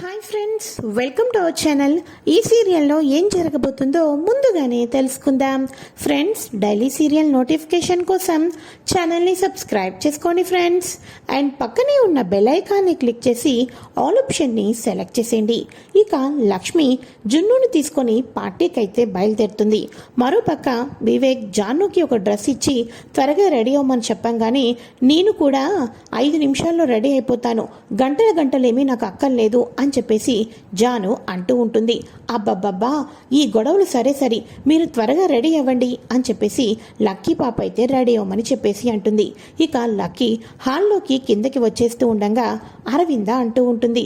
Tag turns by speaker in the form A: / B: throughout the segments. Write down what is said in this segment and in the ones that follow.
A: Hi friends welcome to our channel ఈ సీరియల్లో ఏం జరగబోతుందో ముందుగానే తెలుసుకుందాం. ఫ్రెండ్స్ డైలీ సీరియల్ నోటిఫికేషన్ కోసం ఛానల్ని సబ్స్క్రైబ్ చేసుకోండి ఫ్రెండ్స్ అండ్ పక్కనే ఉన్న బెల్ ఐకాన్ని క్లిక్ చేసి ఆల్ ఆప్షన్ని సెలెక్ట్ చేసేయండి. ఇక లక్ష్మి జున్నును తీసుకొని పార్టీకి అయితే బయలుదేరుతుంది మరోపక్క వివేక్ జాన్నుకి ఒక డ్రెస్ ఇచ్చి త్వరగా రెడీ అవ్వమని చెప్పంగానే నేను కూడా ఐదు నిమిషాల్లో రెడీ అయిపోతాను. గంటల గంటలేమీ నాకు అక్కర్లేదు అని చెప్పేసి జాను అంటూ ఉంటుంది. అబ్బబ్బబ్బా ఈ గొడవలు సరే సరి మీరు త్వరగా రెడీ అవ్వండి అని చెప్పేసి లక్కీ పాప అయితే రెడీ అవ్వమని చెప్పేసి అంటుంది. ఇక లక్కీ హాల్లోకి కిందకి వచ్చేస్తూ ఉండగా అరవింద అంటూ ఉంటుంది.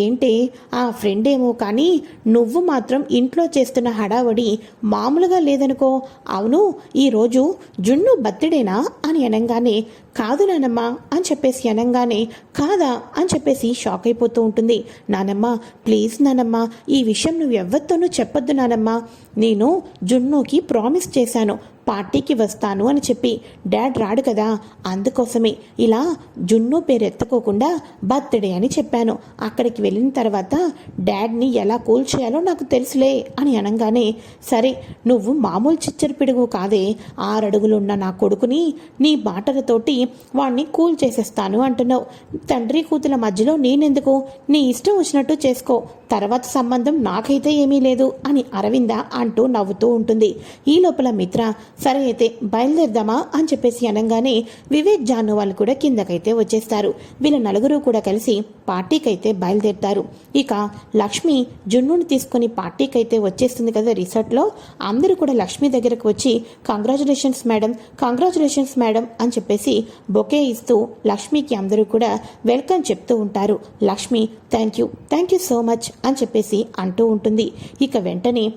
A: ఏంటి ఆ ఫ్రెండ్ ఏమో కానీ నువ్వు మాత్రం ఇంట్లో చేస్తున్న హడావడి మామూలుగా లేదనుకో. అవును ఈరోజు జున్ను బర్త్డేనా అని అనగానే కాదు నానమ్మా అని చెప్పేసి అనగానే కాదా అని చెప్పేసి షాక్ అయిపోతూ ఉంటుంది. నానమ్మ ప్లీజ్ నానమ్మ ఈ విషయం నువ్వు ఎవరితోనూ చెప్పొద్దు నానమ్మ. నేను జున్నుకి ప్రామిస్ చేశాను. పార్టీకి వస్తాను అని చెప్పి డాడ్ రాడు కదా అందుకోసమే. ఇలా జున్ను పేరు ఎత్తుకోకుండా బర్త్డే అని చెప్పాను. అక్కడికి వెళ్ళిన తర్వాత డాడ్ని ఎలా కూల్ చేయాలో నాకు తెలుసులే అని అనగానే సరే నువ్వు మామూలు చిచ్చర పిడుగు కాదే. ఆరడుగులున్న నా కొడుకుని నీ మాటలతోటి వాణ్ణి కూల్ చేసేస్తాను అంటున్నావు. తండ్రి కూతుల మధ్యలో నేనెందుకు? నీ ఇష్టం వచ్చినట్టు చేసుకో. తర్వాత సంబంధం నాకైతే ఏమీ లేదు అని అరవింద అంటూ నవ్వుతూ ఉంటుంది. ఈ లోపల మిత్ర సరే అయితే బయలుదేరదామా అని చెప్పేసి అనగానే వివేక్ జాను వాళ్ళు కూడా కిందకైతే వచ్చేస్తారు. వీళ్ళ నలుగురు కూడా కలిసి పార్టీకైతే బయలుదేరుతారు. ఇక లక్ష్మి జున్నుని తీసుకొని పార్టీకైతే వచ్చేస్తుంది కదా రిసార్ట్లో అందరూ కూడా లక్ష్మి దగ్గరకు వచ్చి కంగ్రాచులేషన్స్ మేడం కంగ్రాచులేషన్స్ మేడం అని చెప్పేసి బొకే ఇస్తూ లక్ష్మికి అందరూ కూడా వెల్కమ్ చెప్తూ ఉంటారు. Lakshmi thank you thank you so much అని చెప్పేసి అంటూ ఉంటుంది. ఇక వెంటనే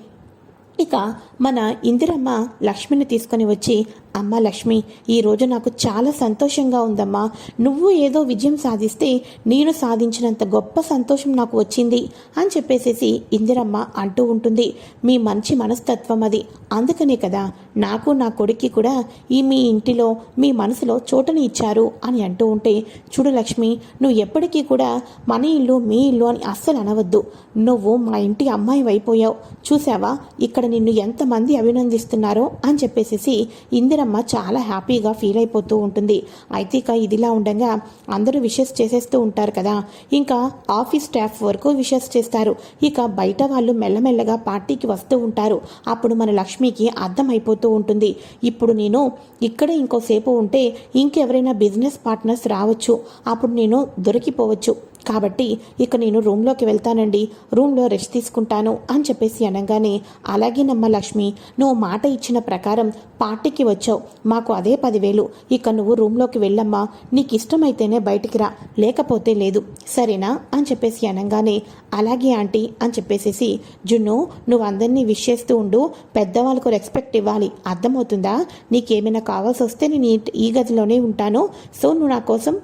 A: ఇక మన ఇందిరమ్మ లక్ష్మిని తీసుకొని వచ్చి అమ్మ లక్ష్మి ఈరోజు నాకు చాలా సంతోషంగా ఉందమ్మా. నువ్వు ఏదో విజయం సాధిస్తే నేను సాధించినంత గొప్ప సంతోషం నాకు వచ్చింది అని చెప్పేసేసి ఇందిరమ్మ అంటూ ఉంటుంది. మీ మంచి మనస్తత్వం అది. అందుకనే కదా నాకు నా కొడుక్కి కూడా ఈ మీ ఇంటిలో మీ మనసులో చోటని ఇచ్చారు అని అంటూ ఉంటే చూడు లక్ష్మి నువ్వు ఎప్పటికీ కూడా మన ఇల్లు మీ ఇల్లు అని అస్సలు అనవద్దు. నువ్వు మా ఇంటి అమ్మాయి అయిపోయావు చూసావా ఇక్కడ నిన్ను ఎంతమంది అభినందిస్తున్నారో అని చెప్పేసేసి ఇందిర ఇందిరమ్మ చాలా హ్యాపీగా ఫీల్ అయిపోతూ ఉంటుంది. అయితే ఇక ఇదిలా ఉండగా అందరూ విషెస్ చేసేస్తూ ఉంటారు కదా. ఇంకా ఆఫీస్ స్టాఫ్ వరకు విషెస్ చేస్తారు. ఇక బయట వాళ్ళు మెల్లమెల్లగా పార్టీకి వస్తూ ఉంటారు. అప్పుడు మన లక్ష్మికి అర్థమైపోతూ ఉంటుంది. ఇప్పుడు నేను ఇక్కడ ఇంకోసేపు ఉంటే ఇంకెవరైనా బిజినెస్ పార్ట్నర్స్ రావచ్చు. అప్పుడు నేను దొరికిపోవచ్చు. కాబట్టి ఇక నేను రూమ్లోకి వెళ్తానండి. రూమ్లో రెస్ట్ తీసుకుంటాను అని చెప్పేసి అనగానే అలాగేనమ్మ లక్ష్మి నువ్వు మాట ఇచ్చిన ప్రకారం పార్టీకి వచ్చావు. మాకు అదే పదివేలు. ఇక నువ్వు రూమ్లోకి వెళ్ళమ్మా. నీకు ఇష్టమైతేనే బయటికి రా. లేకపోతే లేదు. సరేనా? అని చెప్పేసి అనగానే అలాగే ఆంటీ అని చెప్పేసేసి జున్ను నువ్వు అందరినీ విష్ చేస్తూ ఉండు. పెద్దవాళ్ళకు రెస్పెక్ట్ ఇవ్వాలి. అర్థమవుతుందా? నీకేమైనా కావాల్సి వస్తే నేను ఈ- ఈ గదిలోనే ఉంటాను. సో నువ్వు నా కోసం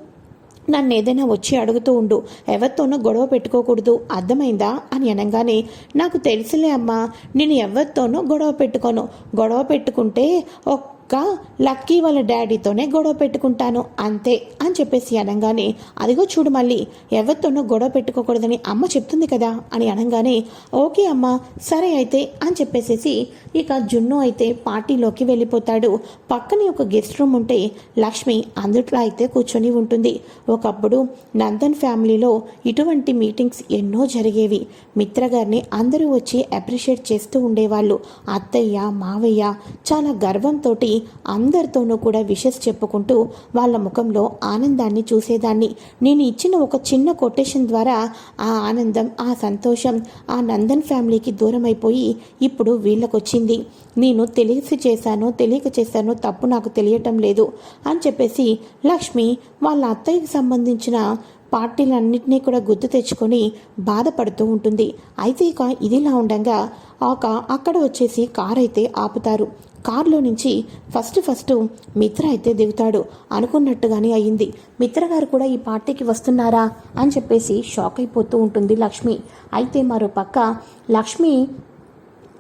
A: నన్ను ఏదైనా వచ్చి అడుగుతూ ఉండు. ఎవరితోనూ గొడవ పెట్టుకోకూడదు. అర్థమైందా? అని అనగానే నాకు తెలుసులే అమ్మా నేను ఎవరితోనూ గొడవ పెట్టుకోను. గొడవ పెట్టుకుంటే అక్క లక్కీ వాళ్ళ డాడీతోనే గొడవ పెట్టుకుంటాను అంతే అని చెప్పేసి అనగానే అదిగో చూడు మళ్ళీ ఎవరితోనూ గొడవ పెట్టుకోకూడదని అమ్మ చెప్తుంది కదా అని అనగానే ఓకే అమ్మ సరే అయితే అని చెప్పేసేసి ఇక జున్ను అయితే పార్టీలోకి వెళ్ళిపోతాడు. పక్కనే ఒక గెస్ట్ రూమ్ ఉంటే లక్ష్మి అందుట్లో అయితే కూర్చొని ఉంటుంది. ఒకప్పుడు నందన్ ఫ్యామిలీలో ఇటువంటి మీటింగ్స్ ఎన్నో జరిగేవి. మిత్ర గారిని అందరూ వచ్చి అప్రిషియేట్ చేస్తూ ఉండేవాళ్ళు. అత్తయ్య మావయ్య చాలా గర్వంతో అందరితోనూ కూడా విషెస్ చెప్పుకుంటూ వాళ్ళ ముఖంలో ఆనందాన్ని చూసేదాన్ని. నేను ఇచ్చిన ఒక చిన్న కొటేషన్ ద్వారా ఆ ఆనందం ఆ సంతోషం ఆ నందన్ ఫ్యామిలీకి దూరం అయిపోయి ఇప్పుడు వీళ్ళకొచ్చింది. నేను తెలిసి చేశాను తెలియక చేశాను తప్పు నాకు తెలియటం లేదు అని చెప్పేసి లక్ష్మి వాళ్ళ అత్తయ్యకి సంబంధించిన పార్టీలన్నింటినీ కూడా గుర్తు తెచ్చుకొని బాధపడుతూ ఉంటుంది. అయితే ఇక ఇదిలా ఉండగా ఒక అక్కడ వచ్చేసి కార్ అయితే ఆపుతారు. కారులో నుంచి ఫస్ట్ ఫస్ట్ మిత్ర అయితే దిగుతాడు. అనుకున్నట్టుగానే అయ్యింది మిత్ర గారు కూడా ఈ పార్టీకి వస్తున్నారా అని చెప్పేసి షాక్ అయిపోతూ ఉంటుంది లక్ష్మి. అయితే మరో పక్క లక్ష్మి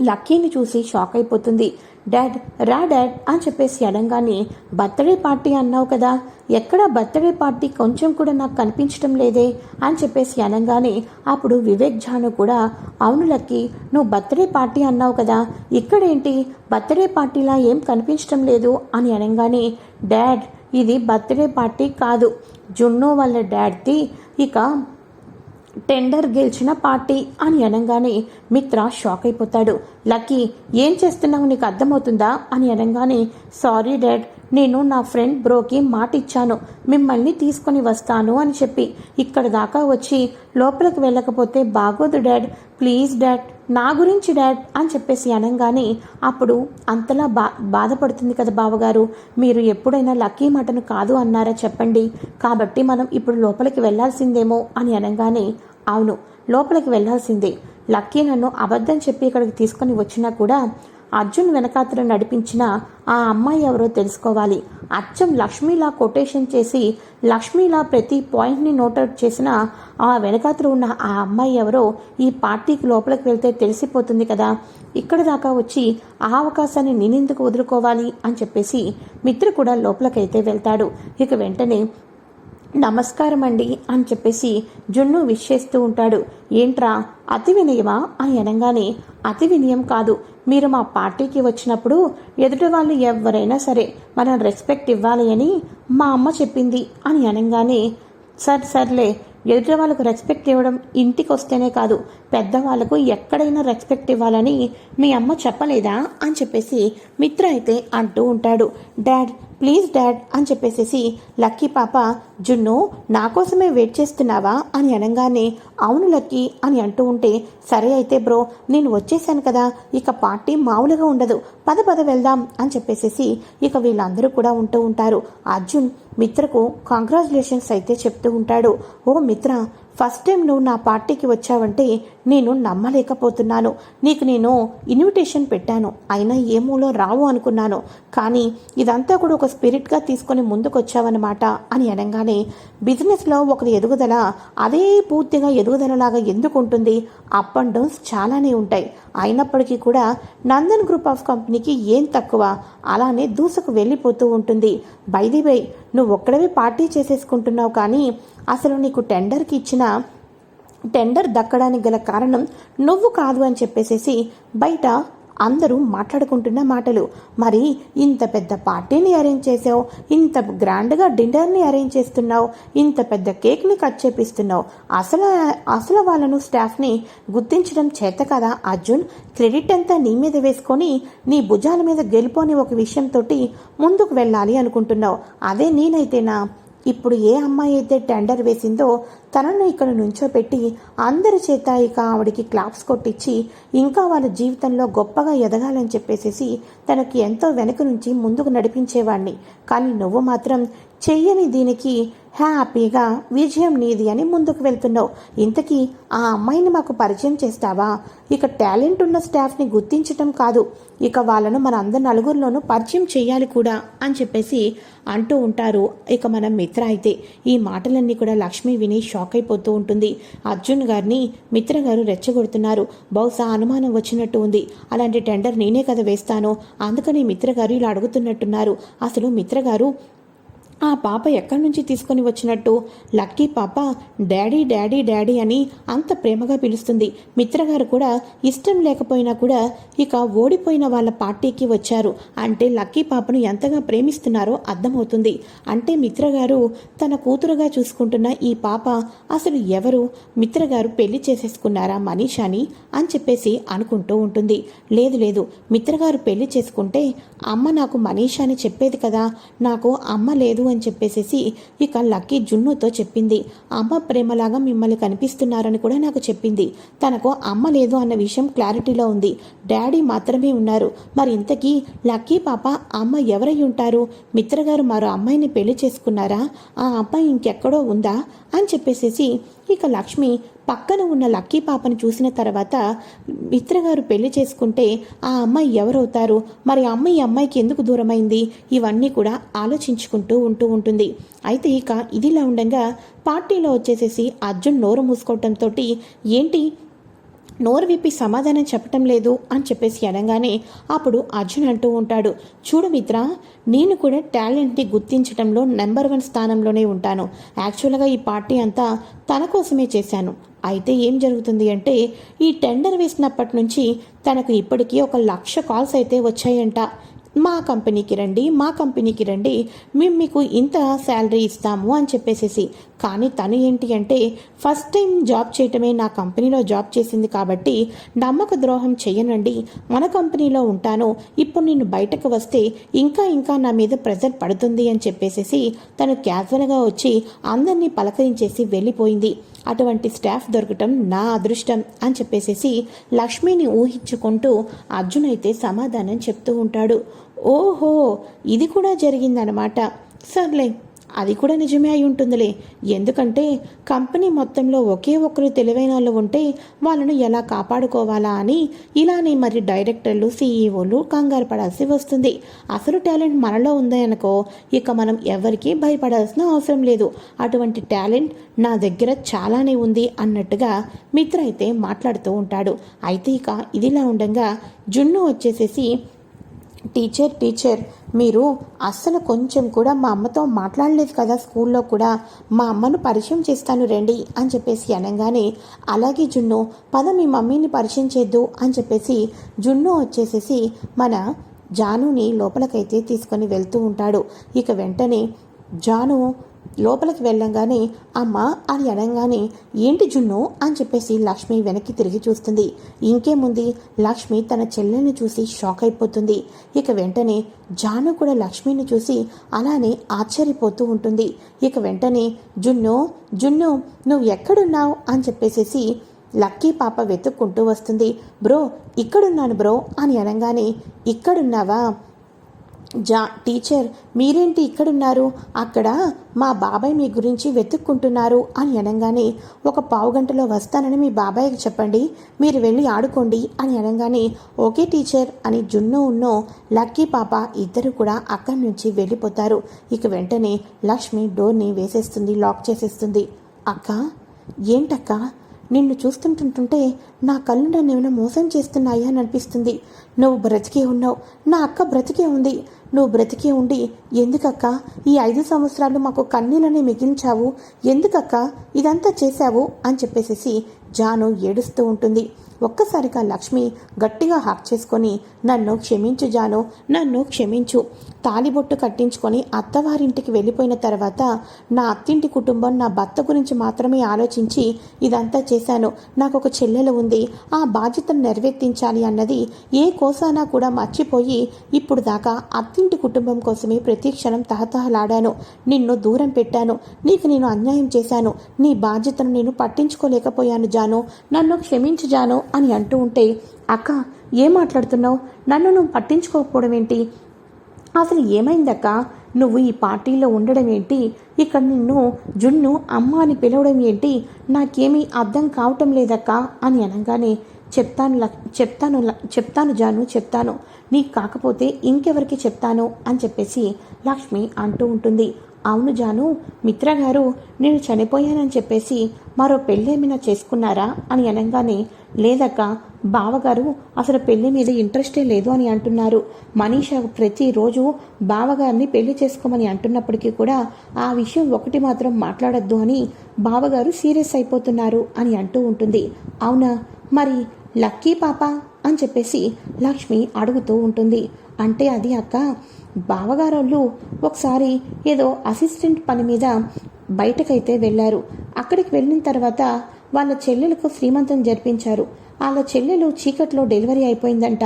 A: లక్కీని చూసి షాక్ అయిపోతుంది. డాడ్ రా డాడ్ అని చెప్పేసి అడంగానే బర్త్డే పార్టీ అన్నావు కదా ఎక్కడ బర్త్డే పార్టీ కొంచెం కూడా నాకు కనిపించడం లేదే అని చెప్పేసి అనగానే అప్పుడు వివేక్ జాను కూడా అవునులకి నువ్వు బర్త్డే పార్టీ అన్నావు కదా ఇక్కడేంటి బర్త్డే పార్టీలా ఏం కనిపించడం లేదు అని అనగానే డాడ్ ఇది బర్త్డే పార్టీ కాదు జున్ను వాళ్ళ డాడ్ది ఇక టెండర్ గెలిచిన పార్టీ అని అనగానే మిత్ర షాక్ అయిపోతాడు. లక్కీ ఏం చేస్తున్నావు? నీకు అర్థమవుతుందా? అని అనగానే సారీ డాడ్ నేను నా ఫ్రెండ్ బ్రోకి మాట ఇచ్చాను. మిమ్మల్ని తీసుకొని వస్తాను అని చెప్పి ఇక్కడ దాకా వచ్చి లోపలికి వెళ్ళకపోతే బాగోదు డాడ్. ప్లీజ్ డాడ్ నా గురించి డాడ్ అని చెప్పేసి అనగానే అప్పుడు అంతలా బా బాధపడుతుంది కదా బావగారు. మీరు ఎప్పుడైనా లక్కీ మాటను కాదు అన్నారా చెప్పండి. కాబట్టి మనం ఇప్పుడు లోపలికి వెళ్ళాల్సిందేమో అని అనగానే అవును లోపలికి వెళ్ళాల్సిందే లక్కీ నన్ను అబద్ధం చెప్పి ఇక్కడికి తీసుకొని వచ్చినా కూడా అర్జున్ వెనకాతలు నడిపించిన ఆ అమ్మాయి ఎవరో తెలుసుకోవాలి. అచ్చం లక్ష్మీలా కొటేషన్ చేసి లక్ష్మీలా ప్రతి పాయింట్ని నోటౌట్ చేసిన ఆ వెనకాతలు ఉన్న ఆ అమ్మాయి ఎవరో ఈ పార్టీకి లోపలికి వెళ్తే తెలిసిపోతుంది కదా. ఇక్కడ దాకా వచ్చి ఆ అవకాశాన్ని నేనెందుకు వదులుకోవాలి అని చెప్పేసి మిత్ర కూడా లోపలికైతే వెళ్తాడు. ఇక వెంటనే నమస్కారం అండి అని చెప్పేసి జున్ను విష్ చేస్తూ ఉంటాడు. ఏంట్రా అతి వినయమా అని అనగానే అతి వినయం కాదు. మీరు మా పార్టీకి వచ్చినప్పుడు ఎదుటి వాళ్ళు ఎవరైనా సరే మనం రెస్పెక్ట్ ఇవ్వాలి అని మా అమ్మ చెప్పింది అని అనగానే సర్ సర్లే ఎదుటి వాళ్ళకు రెస్పెక్ట్ ఇవ్వడం ఇంటికి వస్తేనే కాదు పెద్దవాళ్ళకు ఎక్కడైనా రెస్పెక్ట్ ఇవ్వాలని మీ అమ్మ చెప్పలేదా? అని చెప్పేసి మిత్ర అయితే అంటూ ఉంటాడు. డాడ్ ప్లీజ్ డాడ్ అని చెప్పేసేసి లక్కీ పాప జున్ను నా కోసమే వెయిట్ చేస్తున్నావా అని అనగానే అవును లక్కీ అని అంటూ ఉంటే సరే అయితే బ్రో నేను వచ్చేసాను కదా ఇక పార్టీ మామూలుగా ఉండదు పద పద వెళ్దాం అని చెప్పేసేసి ఇక వీళ్ళందరూ కూడా ఉంటూ ఉంటారు. అర్జున్ మిత్రకు కాంగ్రాచులేషన్స్ అయితే చెప్తూ ఉంటాడు. ఓ మిత్ర ఫస్ట్ టైం నువ్వు నా పార్టీకి వచ్చావంటే నేను నమ్మలేకపోతున్నాను. నీకు నేను ఇన్విటేషన్ పెట్టాను. అయినా ఏమూలో రావు అనుకున్నాను. కానీ ఇదంతా కూడా ఒక స్పిరిట్గా తీసుకొని ముందుకొచ్చావన్నమాట అని అనగానే బిజినెస్లో ఒక ఎదుగుదల అదే పూర్తిగా ఎదుగుదలలాగా ఎందుకు ఉంటుంది? అప్ అండ్ డౌన్స్ చాలానే ఉంటాయి. అయినప్పటికీ కూడా నందన్ గ్రూప్ ఆఫ్ కంపెనీకి ఏం తక్కువ? అలానే దూసుకు వెళ్ళిపోతూ ఉంటుంది. బైది బై నువ్వు ఒక్కడవే పార్టీ చేసేసుకుంటున్నావు కానీ అసలు నీకు టెండర్కి ఇచ్చిన టెండర్ దక్కడానికి గల కారణం నువ్వు కాదు అని చెప్పేసేసి బయట అందరూ మాట్లాడుకుంటున్న మాటలు. మరి ఇంత పెద్ద పార్టీని అరేంజ్ చేసావు ఇంత గ్రాండ్గా డిన్నర్ని అరేంజ్ చేస్తున్నావు ఇంత పెద్ద కేక్ని కట్ చేపిస్తున్నావు. అసలు అసలు వాళ్ళను స్టాఫ్ని గుర్తించడం చేత కదా అర్జున్? క్రెడిట్ అంతా నీ మీద వేసుకొని నీ భుజాల మీద గెలుపోని ఒక విషయంతో ముందుకు వెళ్ళాలి అనుకుంటున్నావు. అదే నేనైతేనా? ఇప్పుడు ఏ అమ్మాయి అయితే టెండర్ వేసిందో తనను ఇక్కడ నుంచోపెట్టి అందరి చేత ఇక ఆవిడికి క్లాప్స్ కొట్టించి ఇంకా వాళ్ళ జీవితంలో గొప్పగా ఎదగాలని చెప్పేసేసి తనకి ఎంతో వెనక నుంచి ముందుకు నడిపించేవాణ్ణి. కానీ నువ్వు మాత్రం చెయ్యని దీనికి హ్యాపీగా విజయం నీది అని ముందుకు వెళ్తున్నావు. ఇంతకీ ఆ అమ్మాయిని మాకు పరిచయం చేస్తావా? ఇక టాలెంట్ ఉన్న స్టాఫ్ని గుర్తించటం కాదు. ఇక వాళ్ళను మన అందరి నలుగురిలోనూ పరిచయం చేయాలి కూడా అని చెప్పేసి అంటూ ఉంటారు ఇక మన మిత్ర అయితే. ఈ మాటలన్నీ కూడా లక్ష్మి విని షాక్ అయిపోతూ ఉంటుంది. అర్జున్ గారిని మిత్ర గారు రెచ్చగొడుతున్నారు. బహుశా అనుమానం వచ్చినట్టు ఉంది. అలాంటి టెండర్ నేనే కదా వేస్తాను. అందుకని మిత్ర గారు ఇలా అడుగుతున్నట్టున్నారు. అసలు మిత్ర గారు ఆ పాప ఎక్కడి నుంచి తీసుకొని వచ్చినట్టు? లక్కీ పాప డాడీ డాడీ డాడీ అని అంత ప్రేమగా పిలుస్తుంది. మిత్రగారు కూడా ఇష్టం లేకపోయినా కూడా ఇక ఓడిపోయిన వాళ్ళ పార్టీకి వచ్చారు. అంటే లక్కీ పాపను ఎంతగా ప్రేమిస్తున్నారో అర్థమవుతుంది. అంటే మిత్రగారు తన కూతురుగా చూసుకుంటున్న ఈ పాప అసలు ఎవరు? మిత్రగారు పెళ్ళి చేసేసుకున్నారా మనీషాని? అని చెప్పేసి అనుకుంటూ ఉంటుంది. లేదు లేదు. మిత్రగారు పెళ్ళి చేసుకుంటే అమ్మ నాకు మనీషా అని చెప్పేది కదా. నాకు అమ్మ లేదు అని చెప్పేసేసి ఇక లక్కీ జున్నుతో చెప్పింది. అమ్మ ప్రేమలాగా మిమ్మల్ని కనిపిస్తున్నారని కూడా నాకు చెప్పింది. తనకు అమ్మ లేదు అన్న విషయం క్లారిటీలో ఉంది. డాడీ మాత్రమే ఉన్నారు. మరి ఇంతకీ లక్కీ పాప అమ్మ ఎవరై ఉంటారు? మిత్రగారు మరో అమ్మాయిని పెళ్ళి చేసుకున్నారా? ఆ అమ్మాయి ఇంకెక్కడో ఉందా? అని చెప్పేసేసి ఇక లక్ష్మి పక్కన ఉన్న లక్కీ పాపను చూసిన తర్వాత మిత్రగారు పెళ్ళి చేసుకుంటే ఆ అమ్మాయి ఎవరవుతారు? మరి అమ్మాయి ఈ అమ్మాయికి ఎందుకు దూరమైంది? ఇవన్నీ కూడా ఆలోచించుకుంటూ ఉంటూ ఉంటుంది. అయితే ఇక ఇదిలా ఉండగా పార్టీలో వచ్చేసేసి అర్జున్ నోరు మూసుకోవటంతో ఏంటి? నోరు విప్పి సమాధానం చెప్పటం లేదు అని చెప్పేసి అనగానే అప్పుడు అర్జున్ అంటూ ఉంటాడు చూడు మిత్ర నేను కూడా టాలెంట్ని గుర్తించడంలో నెంబర్ వన్ స్థానంలోనే ఉంటాను. యాక్చువల్గా ఈ పార్టీ అంతా తన కోసమే చేశాను. అయితే ఏం జరుగుతుంది అంటే ఈ టెండర్ వేసినప్పటి నుంచి తనకు ఇప్పటికీ ఒక లక్ష కాల్స్ అయితే వచ్చాయంట. మా కంపెనీకి రండి మా కంపెనీకి రండి మేము మీకు ఇంత శాలరీ ఇస్తాము అని చెప్పేసేసి. కానీ తను ఏంటి అంటే ఫస్ట్ టైం జాబ్ చేయటమే నా కంపెనీలో జాబ్ చేసింది కాబట్టి నమ్మక ద్రోహం చేయనండి. మన కంపెనీలో ఉంటాను ఇప్పుడు నేను బయటకు వస్తే ఇంకా ఇంకా నా మీద ప్రెజర్ పడుతుంది అని చెప్పేసేసి తను క్యాజువల్గా వచ్చి అందరినీ పలకరించేసి వెళ్ళిపోయింది. అటువంటి స్టాఫ్ దొరకటం నా అదృష్టం అని చెప్పేసేసి లక్ష్మిని ఊహించుకుంటూ అర్జున్ అయితే సమాధానం చెప్తూ ఉంటాడు. ఓహో ఇది కూడా జరిగిందనమాట సర్లే అది కూడా నిజమే అయి ఉంటుందిలే. ఎందుకంటే కంపెనీ మొత్తంలో ఒకే ఒక్కరు తెలివైన వాళ్ళు ఉంటే వాళ్ళను ఎలా కాపాడుకోవాలా అని ఇలానే మరి డైరెక్టర్లు సీఈఓలు కంగారు పడాల్సి వస్తుంది. అసలు టాలెంట్ మనలో ఉందనుకో ఇక మనం ఎవరికీ భయపడాల్సిన అవసరం లేదు. అటువంటి టాలెంట్ నా దగ్గర చాలానే ఉంది అన్నట్టుగా మిత్ర అయితే మాట్లాడుతూ ఉంటాడు. అయితే ఇక ఇదిలా ఉండగా జున్ను వచ్చేసేసి టీచర్ టీచర్ మీరు అస్సలు కొంచెం కూడా మా అమ్మతో మాట్లాడలేదు కదా స్కూల్లో కూడా. మా అమ్మను పరిచయం చేస్తాను రండి అని చెప్పేసి అనగానే అలాగే జున్ను పద మీ మమ్మీని పరిచయం చేద్దు అని చెప్పేసి జున్ను వచ్చేసేసి మన జానుని లోపలకైతే తీసుకొని వెళ్తూ ఉంటాడు. ఇక వెంటనే జాను లోపలికి వెళ్ళంగానే అమ్మ అని అనగానే ఏంటి జున్ను? అని చెప్పేసి లక్ష్మి వెనక్కి తిరిగి చూస్తుంది. ఇంకేముంది? లక్ష్మి తన చెల్లెల్ని చూసి షాక్ అయిపోతుంది. ఇక వెంటనే జాను కూడా లక్ష్మిని చూసి అలానే ఆశ్చర్యపోతూ ఉంటుంది. ఇక వెంటనే జున్ను జున్ను నువ్వు ఎక్కడున్నావు? అని చెప్పేసేసి లక్కీ పాప వెతుక్కుంటూ వస్తుంది. బ్రో ఇక్కడున్నాను బ్రో అని అనగానే ఇక్కడున్నావా? జా టీచర్ మీరేంటి ఇక్కడున్నారు? అక్కడ మా బాబాయ్ మీ గురించి వెతుక్కుంటున్నారు అని అనగానే ఒక పావు గంటలో వస్తానని మీ బాబాయ్కి చెప్పండి మీరు వెళ్ళి ఆడుకోండి అని అనగానే ఓకే టీచర్ అని జున్ను ఉన్నో లక్కీ పాప ఇద్దరు కూడా అక్కడి నుంచి వెళ్ళిపోతారు. ఇక వెంటనే లక్ష్మి డోర్ని వేసేస్తుంది లాక్ చేసేస్తుంది. అక్క ఏంటక్క? నిన్ను చూస్తుంటుంటుంటే నా కళ్ళు నన్ను ఏమైనా మోసం చేస్తున్నాయా అని అనిపిస్తుంది. నువ్వు బ్రతికే ఉన్నావు. నా అక్క బ్రతికే ఉంది. నువ్వు బ్రతికే ఉండి ఎందుకక్క? ఈ ఐదు సంవత్సరాలు మాకు కన్నీళ్ళని మిగిల్చావు ఎందుకక్క? ఇదంతా చేశావు అని చెప్పేసేసి జాను ఏడుస్తూ ఉంటుంది. ఒక్కసారిగా లక్ష్మి గట్టిగా హాక్ చేసుకొని నన్ను క్షమించు జాను నన్ను క్షమించు. తాలిబొట్టు కట్టించుకొని అత్తవారింటికి వెళ్ళిపోయిన తర్వాత నా అత్తింటి కుటుంబం నా భర్త గురించి మాత్రమే ఆలోచించి ఇదంతా చేశాను. నాకు ఒక చెల్లెలు ఉంది. ఆ బాధ్యతను నెరవేర్తించాలి అన్నది ఏ కోసానా కూడా మర్చిపోయి ఇప్పుడు దాకా అత్తింటి కుటుంబం కోసమే ప్రతి క్షణం తహతహలాడాను. నిన్ను దూరం పెట్టాను. నీకు నేను అన్యాయం చేశాను. నీ బాధ్యతను నేను పట్టించుకోలేకపోయాను జాను. నన్ను క్షమించు జాను. అని అంటూ ఉంటే అక్క ఏం మాట్లాడుతున్నావు? నన్ను నువ్వు పట్టించుకోకపోవడం ఏంటి? అసలు ఏమైందక్క? నువ్వు ఈ పార్టీలో ఉండడం ఏంటి? ఇక్కడ నిన్ను జున్ను అమ్మ అని పిలవడం ఏంటి? నాకేమీ అర్థం కావటం లేదక్క అని అనగానే చెప్తాను చెప్తాను ల- చెప్తాను జాను చెప్తాను. నీకు కాకపోతే ఇంకెవరికి చెప్తాను అని చెప్పేసి లక్ష్మి అంటూ ఉంటుంది. అవును జాను మిత్ర గారు నేను చనిపోయానని చెప్పేసి మరో పెళ్ళేమైనా చేసుకున్నారా అని అనగానే లేదక్క బావగారు అసలు పెళ్ళి మీద ఇంట్రెస్టే లేదు అని అంటున్నారు. మనీష ప్రతిరోజు బావగారిని పెళ్ళి చేసుకోమని అంటున్నప్పటికీ కూడా ఆ విషయం ఒకటి మాత్రం మాట్లాడొద్దు అని బావగారు సీరియస్ అయిపోతున్నారు అని అంటూ ఉంటుంది. అవునా? మరి లక్కీ పాప అని చెప్పేసి లక్ష్మి అడుగుతూ ఉంటుంది. అంటే అది అక్క బావగారోళ్ళు ఒకసారి ఏదో అసిస్టెంట్ పని మీద బయటకైతే వెళ్ళారు. అక్కడికి వెళ్ళిన తర్వాత వాళ్ళ చెల్లెలకు శ్రీమంతం జరిపించారు. వాళ్ళ చెల్లెలు చీకట్లో డెలివరీ అయిపోయిందంట.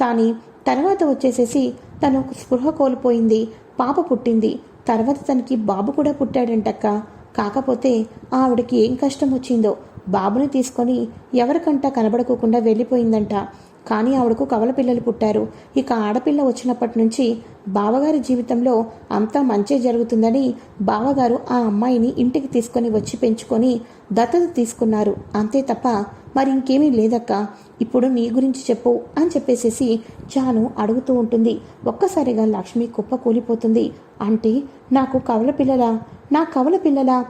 A: కానీ తర్వాత వచ్చేసేసి తను ఒక స్పృహ కోల్పోయింది. పాప పుట్టింది. తర్వాత తనకి బాబు కూడా పుట్టాడంటక్క. కాకపోతే ఆవిడకి ఏం కష్టం వచ్చిందో బాబుని తీసుకొని ఎవరికంటా కనబడుకోకుండా వెళ్ళిపోయిందంట. కానీ ఆవిడకు కవల పిల్లలు పుట్టారు. ఇక ఆడపిల్ల వచ్చినప్పటి నుంచి బావగారి జీవితంలో అంతా మంచే జరుగుతుందని బావగారు ఆ అమ్మాయిని ఇంటికి తీసుకొని వచ్చి పెంచుకొని దత్తత తీసుకున్నారు. అంతే తప్ప మరి ఇంకేమీ లేదక్క. ఇప్పుడు నీ గురించి చెప్పు అని చెప్పేసేసి జాను అడుగుతూ ఉంటుంది. ఒక్కసారిగా లక్ష్మి కుప్ప కూలిపోతుంది. అంటే నాకు కవల పిల్లలా? నా కవల పిల్లలా?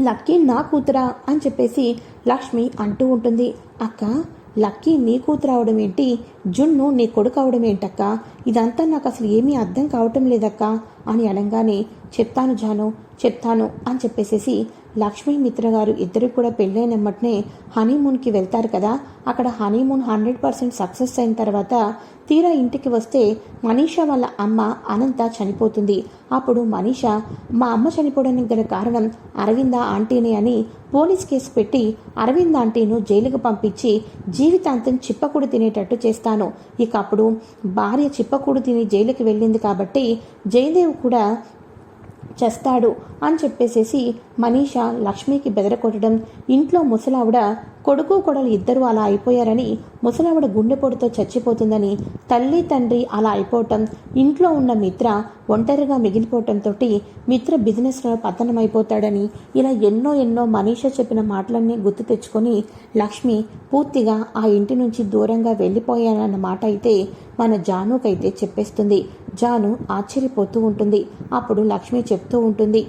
A: లక్కీ నా కూతురా? అని చెప్పేసి లక్ష్మి అంటూ ఉంటుంది. అక్క లక్కీ నీ కూతురు అవడం ఏంటి? జున్ను నీ కొడుకు అవడం ఏంటక్క? ఇదంతా నాకు అసలు ఏమీ అర్థం కావటం లేదక్క అని అనగానే చెప్తాను జాను చెప్తాను అని చెప్పేసేసి లక్ష్మీ మిత్ర గారు ఇద్దరు కూడా పెళ్ళైనమ్మటనే హనీమూన్కి వెళ్తారు కదా. అక్కడ హనీమూన్ హండ్రెడ్ పర్సెంట్ సక్సెస్ అయిన తర్వాత తీరా ఇంటికి వస్తే మనీషా వాళ్ళ అమ్మ అనంత చనిపోతుంది. అప్పుడు మనీషా మా అమ్మ చనిపోవడానికి గల కారణం అరవింద ఆంటీనే అని పోలీస్ కేసు పెట్టి అరవింద్ ఆంటీను జైలుకు పంపించి జీవితాంతం చిప్పకూడు తినేటట్టు చేస్తాను. ఇక అప్పుడు భార్య చిప్పకూడు తిని జైలుకి వెళ్ళింది కాబట్టి జయదేవ్ కూడా చేస్తాడు అని చెప్పేసేసి మనీష లక్ష్మికి బెదరకొట్టడం ఇంట్లో ముసలావిడ కొడుకు కొడలు ఇద్దరు అలా అయిపోయారని ముసలావిడ గుండెపోటుతో చచ్చిపోతుందని తల్లి తండ్రి అలా అయిపోవటం ఇంట్లో ఉన్న మిత్ర ఒంటరిగా మిగిలిపోవటంతో మిత్ర బిజినెస్లో పతనమైపోతాడని ఇలా ఎన్నో ఎన్నో మనీష చెప్పిన మాటలన్నీ గుర్తు తెచ్చుకొని లక్ష్మి పూర్తిగా ఆ ఇంటి నుంచి దూరంగా వెళ్ళిపోయానన్న మాట అయితే మన జానుకైతే చెప్పేస్తుంది. జాను ఆశ్చర్యపోతూ ఉంటుంది. అప్పుడు లక్ష్మి చెప్తూ ఉంటుంది.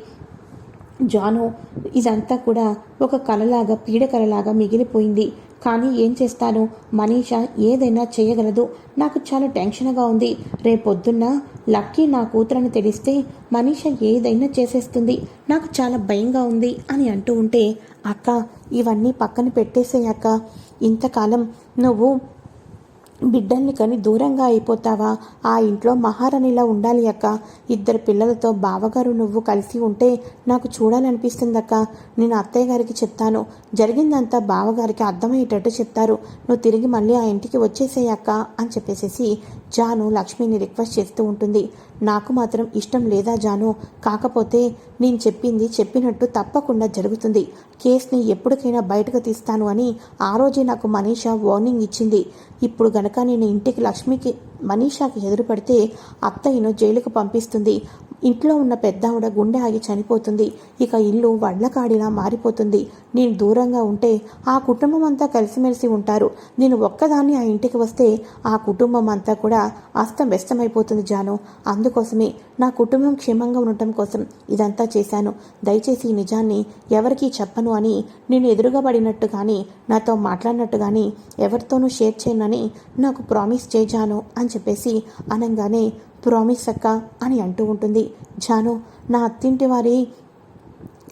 A: జాను ఇదంతా కూడా ఒక కలలాగా పీడకలలాగా మిగిలిపోయింది. కానీ ఏం చేస్తాను? మనీష ఏదైనా చేయగలదు. నాకు చాలా టెన్షన్గా ఉంది. రేపొద్దున్న లక్కీ నా కూతురని తెలిస్తే మనీష ఏదైనా చేసేస్తుంది. నాకు చాలా భయంగా ఉంది అని అంటూ ఉంటే అక్క ఇవన్నీ పక్కన పెట్టేసేయక్క ఇంతకాలం నువ్వు బిడ్డల్ని కని దూరంగా అయిపోతావా? ఆ ఇంట్లో మహారాణిలా ఉండాలి అక్క. ఇద్దరు పిల్లలతో బావగారు నువ్వు కలిసి ఉంటే నాకు చూడాలనిపిస్తుందక్క. నేను అత్తయ్య గారికి చెప్తాను. జరిగిందంతా బావగారికి అర్థమయ్యేటట్టు చెప్తారు. నువ్వు తిరిగి మళ్ళీ ఆ ఇంటికి వచ్చేసేయక్క అని చెప్పేసేసి జాను లక్ష్మిని రిక్వెస్ట్ చేస్తూ ఉంటుంది. నాకు మాత్రం ఇష్టం లేదా జాను? కాకపోతే నేను చెప్పింది చెప్పినట్టు తప్పకుండా జరుగుతుంది. కేసుని ఎప్పటికైనా బయటకు తీస్తాను అని ఆ రోజే నాకు మనీషా వార్నింగ్ ఇచ్చింది. ఇప్పుడు గనక నేను ఇంటికి లక్ష్మికి మనీషాకి ఎదురుపడితే అత్తయ్యను జైలుకు పంపిస్తుంది. ఇంట్లో ఉన్న పెద్దావిడ గుండె ఆగి చనిపోతుంది. ఇక ఇల్లు వడ్లకాడిలా మారిపోతుంది. నేను దూరంగా ఉంటే ఆ కుటుంబం అంతా కలిసిమెలిసి ఉంటారు. నేను ఒక్కదాన్ని ఆ ఇంటికి వస్తే ఆ కుటుంబం అంతా కూడా అస్తవ్యస్తమైపోతుంది జాను. అందుకోసమే నా కుటుంబం క్షేమంగా ఉండటం కోసం ఇదంతా చేశాను. దయచేసి ఈ నిజాన్ని ఎవరికీ చెప్పను అని నేను ఎదురుగా పడినట్టు కానీ నాతో మాట్లాడినట్టు కానీ ఎవరితోనూ షేర్ చేయనని నాకు ప్రామిస్ చేశాను అని చెప్పేసి అనగానే ప్రామిస్ అక్క అని అంటూ ఉంటుంది. జాను నా అత్తింటి వారి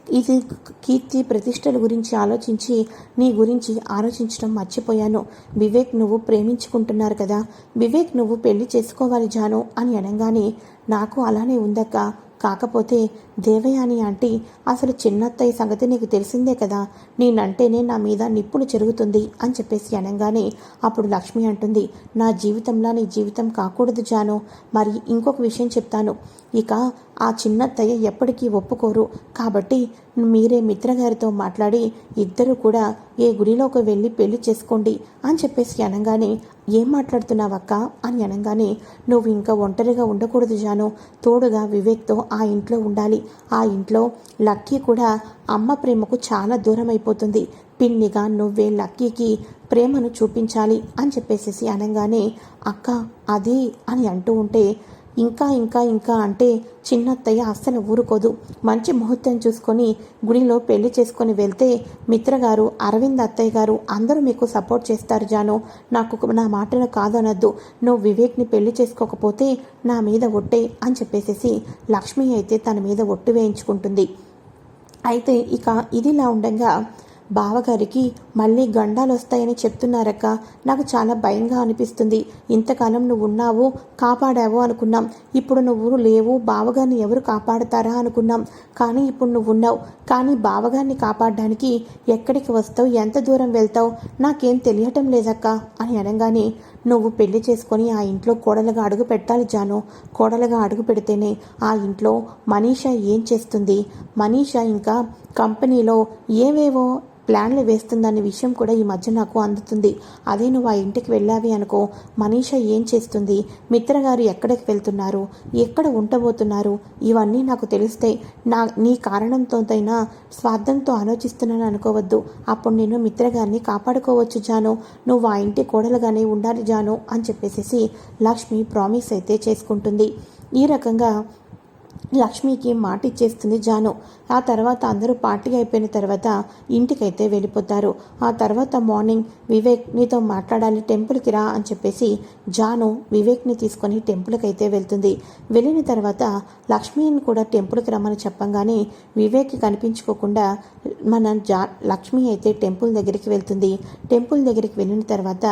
A: ఇది కీర్తి ప్రతిష్టల గురించి ఆలోచించి నీ గురించి ఆలోచించడం మర్చిపోయాను. వివేక్ నువ్వు ప్రేమించుకుంటున్నారు కదా వివేక్ నువ్వు పెళ్ళి చేసుకోవాలి జాను అని అనగానే నాకు అలానే ఉందక్క కాకపోతే దేవయాని ఆంటీ అసలు చిన్నత్తయ్య సంగతి నీకు తెలిసిందే కదా? నేనంటేనే నా మీద నిప్పులు చెరుగుతుంది అని చెప్పేసి అనగానే అప్పుడు లక్ష్మి అంటుంది నా జీవితంలా నీ జీవితం కాకూడదు జాను. మరి ఇంకొక విషయం చెప్తాను. ఇక ఆ చిన్నత్తయ్య ఎప్పటికీ ఒప్పుకోరు. కాబట్టి మీరే మిత్రగారితో మాట్లాడి ఇద్దరు కూడా ఏ గుడిలోకి వెళ్ళి పెళ్ళి చేసుకోండి అని చెప్పేసి అనగానే ఏం మాట్లాడుతున్నావక్క? అని అనగానే నువ్వు ఇంకా ఒంటరిగా ఉండకూడదు జాను. తోడుగా వివేక్తో ఆ ఇంట్లో ఉండాలి. ఆ ఇంట్లో లక్కీ కూడా అమ్మ ప్రేమకు చాలా దూరం అయిపోతుంది పిన్నిగా నువ్వే లక్కీకి ప్రేమను చూపించాలి అని చెప్పేసేసి అనగానే అక్క అది అని అంటూ ఉంటే ఇంకా ఇంకా ఇంకా అంటే చిన్నత్తయ్య అస్సలు ఊరుకోదు. మంచి ముహూర్తం చూసుకొని గుడిలో పెళ్ళి చేసుకొని వెళ్తే మిత్రగారు అరవింద్ అత్తయ్య గారు అందరూ మీకు సపోర్ట్ చేస్తారు జాను. నాకు నా మాటను కాదనొద్దు. నువ్వు వివేక్ని పెళ్ళి చేసుకోకపోతే నా మీద ఒట్టే అని చెప్పేసేసి లక్ష్మి అయితే తన మీద ఒట్టు వేయించుకుంటుంది. అయితే ఇక ఇదిలా ఉండగా బావగారికి మళ్ళీ గండాలు వస్తాయని చెప్తున్నారక్క. నాకు చాలా భయంగా అనిపిస్తుంది. ఇంతకాలం నువ్వు ఉన్నావు కాపాడావు అనుకున్నాం. ఇప్పుడు నువ్వు లేవు బావగారిని ఎవరు కాపాడతారా అనుకున్నాం. కానీ ఇప్పుడు నువ్వు ఉన్నావు కానీ బావగారిని కాపాడడానికి ఎక్కడికి వస్తావు ఎంత దూరం వెళ్తావు నాకేం తెలియటం లేదక్క అని అనగానే నువ్వు పెళ్ళి చేసుకొని ఆ ఇంట్లో కోడలుగా అడుగు పెట్టాలి జాను. కోడలుగా అడుగు పెడితేనే ఆ ఇంట్లో మనీషా ఏం చేస్తుంది? మనీషా ఇంకా కంపెనీలో ఏవేవో ప్లాన్లు వేస్తుందనే విషయం కూడా ఈ మధ్య నాకు అందుతుంది. అదే నువ్వు ఆ ఇంటికి వెళ్ళావి అనుకో మనీషా ఏం చేస్తుంది? మిత్రగారు ఎక్కడికి వెళ్తున్నారు? ఎక్కడ ఉండబోతున్నారు? ఇవన్నీ నాకు తెలిస్తే నా నీ కారణంతోనైనా స్వార్థంతో ఆలోచిస్తున్నాను అనుకోవద్దు. అప్పుడు నేను మిత్రగారిని కాపాడుకోవచ్చు జాను. నువ్వు ఆ ఇంటి కోడలుగానే ఉండాలి జాను అని చెప్పేసేసి లక్ష్మి ప్రామిస్ అయితే చేసుకుంటుంది. ఈ రకంగా లక్ష్మికి మాట ఇచ్చేస్తుంది జాను. ఆ తర్వాత అందరూ పార్టీ అయిపోయిన తర్వాత ఇంటికైతే వెళ్ళిపోతారు. ఆ తర్వాత మార్నింగ్ వివేక్ నీతో మాట్లాడాలి టెంపుల్కి రా అని చెప్పేసి జాను వివేక్ని తీసుకొని టెంపుల్కి అయితే వెళ్తుంది. వెళ్ళిన తర్వాత లక్ష్మిని కూడా టెంపుల్కి రమ్మని చెప్పంగానే వివేక్ కనిపించుకోకుండా మన జా లక్ష్మి అయితే టెంపుల్ దగ్గరికి వెళ్తుంది. టెంపుల్ దగ్గరికి వెళ్ళిన తర్వాత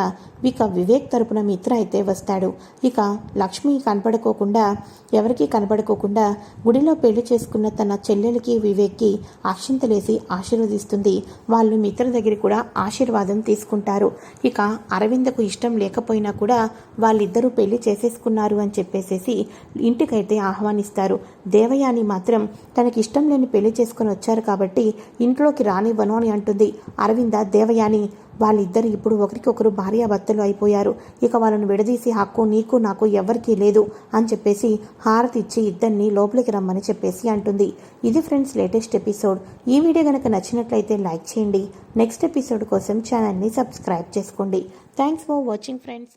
A: ఇక వివేక్ తరపున మిత్ర అయితే వస్తాడు. ఇక లక్ష్మి కనపడుకోకుండా ఎవరికి కనపడుకోకుండా గుడిలో పెళ్ళి చేసుకున్న తన చెల్లెలకి వివేక్కి అక్షింతలేసి ఆశీర్వదిస్తుంది. వాళ్ళు మిత్రుల దగ్గర కూడా ఆశీర్వాదం తీసుకుంటారు. ఇక అరవిందకు ఇష్టం లేకపోయినా కూడా వాళ్ళిద్దరూ పెళ్ళి చేసేసుకున్నారు అని చెప్పేసేసి ఇంటికైతే ఆహ్వానిస్తారు. దేవయాని మాత్రం తనకి ఇష్టం లేని పెళ్ళి చేసుకుని వచ్చారు కాబట్టి ఇంట్లోకి రానివ్వను అని అంటుంది. అరవింద దేవయాని వాళ్ళిద్దరు ఇప్పుడు ఒకరికొకరు భార్యాభర్తలు అయిపోయారు. ఇక వాళ్ళను విడదీసి హక్కు నీకు నాకు ఎవరికీ లేదు అని చెప్పేసి హారతి ఇచ్చి ఇద్దరిని లోపలికి రమ్మని చెప్పేసి అంటుంది. ఇది ఫ్రెండ్స్ లేటెస్ట్ ఎపిసోడ్. ఈ వీడియో కనుక నచ్చినట్లయితే లైక్ చేయండి. నెక్స్ట్ ఎపిసోడ్ కోసం ఛానల్ని సబ్స్క్రైబ్ చేసుకోండి. Thanks for watching friends.